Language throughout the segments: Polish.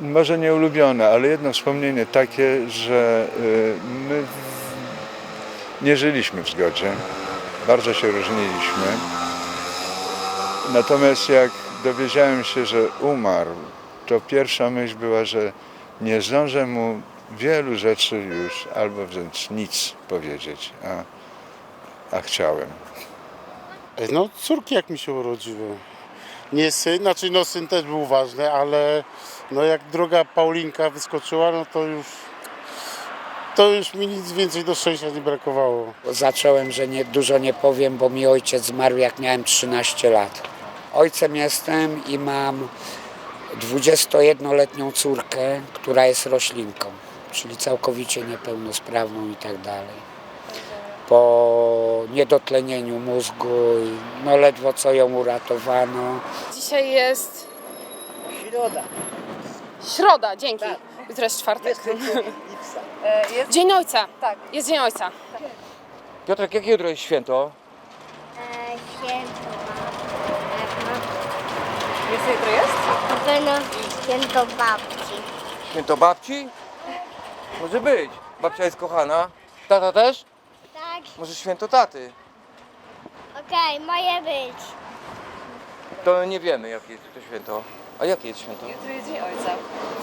może nie ulubione, ale jedno wspomnienie takie, że y, my nie żyliśmy w zgodzie. Bardzo się różniliśmy. Natomiast jak dowiedziałem się, że umarł, to pierwsza myśl była, że nie zdążę mu wielu rzeczy już, albo wręcz nic powiedzieć, a, a chciałem. No córki jak mi się urodziły. Nie syn, znaczy no syn też był ważny, ale no jak droga Paulinka wyskoczyła, no to już to już mi nic więcej do szczęścia nie brakowało. Zacząłem, że nie, dużo nie powiem, bo mi ojciec zmarł jak miałem 13 lat. Ojcem jestem i mam 21-letnią córkę, która jest roślinką, czyli całkowicie niepełnosprawną i tak dalej. Po niedotlenieniu mózgu, i no ledwo co ją uratowano. Dzisiaj jest Środa. środa, dzięki. Jutro jest czwartek. Dzień Ojca. Tak. Jest Dzień Ojca. Piotrek, jakie jutro jest święto? E, Święto Jest jutro jest? na pewno święto babci. Święto babci? Może być. Babcia jest kochana. Tata też? Tak, Może święto taty? okej, moje być. To nie wiemy, jakie jest to święto. A jakie jest święto? Jutro jest Dzień Ojca.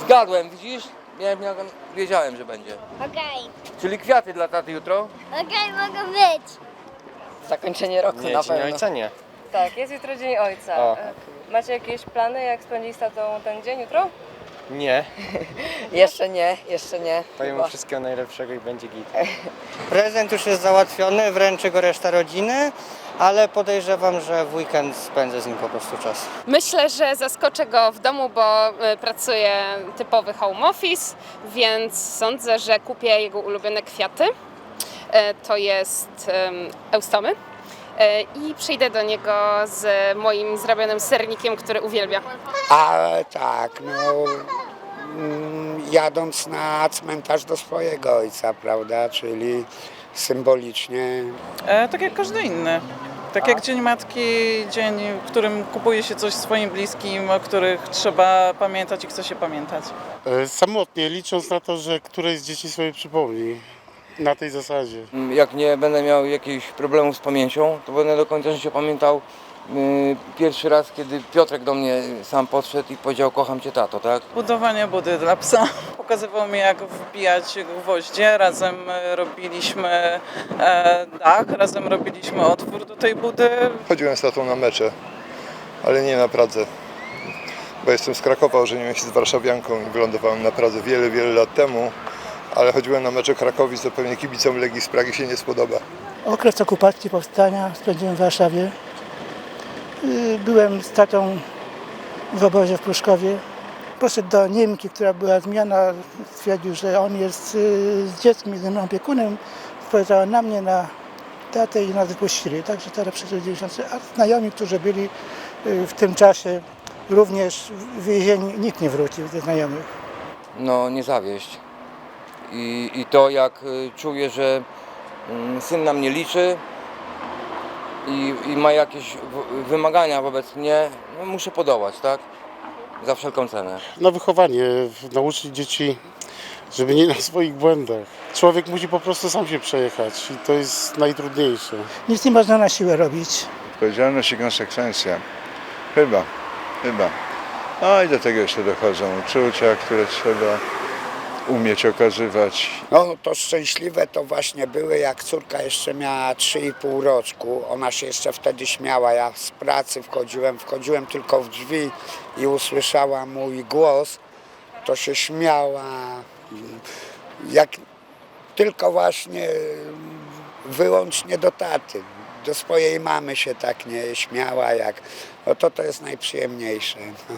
Zgadłem, widzisz? Miałem, miałem, wiedziałem, że będzie. Okej, Czyli kwiaty dla taty jutro? okej, mogą być. Zakończenie roku Nie, na Dzień pewno. Ojca nie. Tak, jest jutro Dzień Ojca. O. E, Macie jakieś plany, jak spędzić z tatą ten dzień jutro? Nie. Jeszcze nie, jeszcze nie. Powiem mu Chyba. wszystkiego najlepszego i będzie git. Prezent już jest załatwiony, wręczy go reszta rodziny, ale podejrzewam, że w weekend spędzę z nim po prostu czas. Myślę, że zaskoczę go w domu, bo y, pracuję typowy home office, więc sądzę, że kupię jego ulubione kwiaty. E, To jest em, eustomy. E, I przyjdę do niego z moim zrobionym sernikiem, który uwielbia. Ale tak, no mm, jadąc na cmentarz do swojego ojca, prawda, czyli symbolicznie E, tak jak każdy inny. Tak jak Dzień Matki, dzień, w którym kupuje się coś swoim bliskim, o których trzeba pamiętać i chce się pamiętać. E, Samotnie, licząc na to, że któreś z dzieci sobie przypomni. Na tej zasadzie. Mm, Jak nie będę miał jakichś problemów z pamięcią, to będę do końca życia pamiętał yy, pierwszy raz, kiedy Piotrek do mnie sam podszedł i powiedział kocham cię tato, tak? Budowanie budy dla psa. Pokazywał mi jak wbijać gwoździe, razem e, robiliśmy e, dach, razem robiliśmy otwór do tej budy. Chodziłem z tatą na mecze, ale nie na Pradze, bo jestem z Krakowa, ożeniłem się z warszawianką i wylądowałem na Pradze wiele, wiele lat temu, ale chodziłem na mecze Krakowi, co pewnie kibicom Legii z Pragi się nie spodoba. Okres okupacji powstania spędziłem w Warszawie. Y, Byłem z tatą w obozie w Pruszkowie. Poszedł do Niemki, która była zmiana. Stwierdził, że on jest y, z dzieckiem, jednym opiekunem. Spojrzała na mnie, na tatę i nas wypuścili. Także teraz przeszedł 90. A znajomi, którzy byli y, w tym czasie również w więzieniu, nikt nie wrócił ze znajomych. No nie zawieść. I, i to jak y, czuję, że mm, syn na mnie liczy i, i ma jakieś wymagania wobec mnie, no, muszę podołać, tak? Za wszelką cenę. Na wychowanie, nauczyć dzieci, żeby nie na swoich błędach. Człowiek musi po prostu sam się przejechać i to jest najtrudniejsze. Nic nie można na siłę robić. Odpowiedzialność i konsekwencja. Chyba, chyba. No i do tego jeszcze dochodzą uczucia, które trzeba umieć okazywać. No to szczęśliwe to właśnie były, jak córka jeszcze miała 3,5 roczku. Ona się jeszcze wtedy śmiała. Ja z pracy wchodziłem, wchodziłem tylko w drzwi i usłyszała mój głos. To się śmiała. Jak tylko właśnie wyłącznie do taty. Do swojej mamy się tak nie śmiała, jak, no to to jest najprzyjemniejsze. No.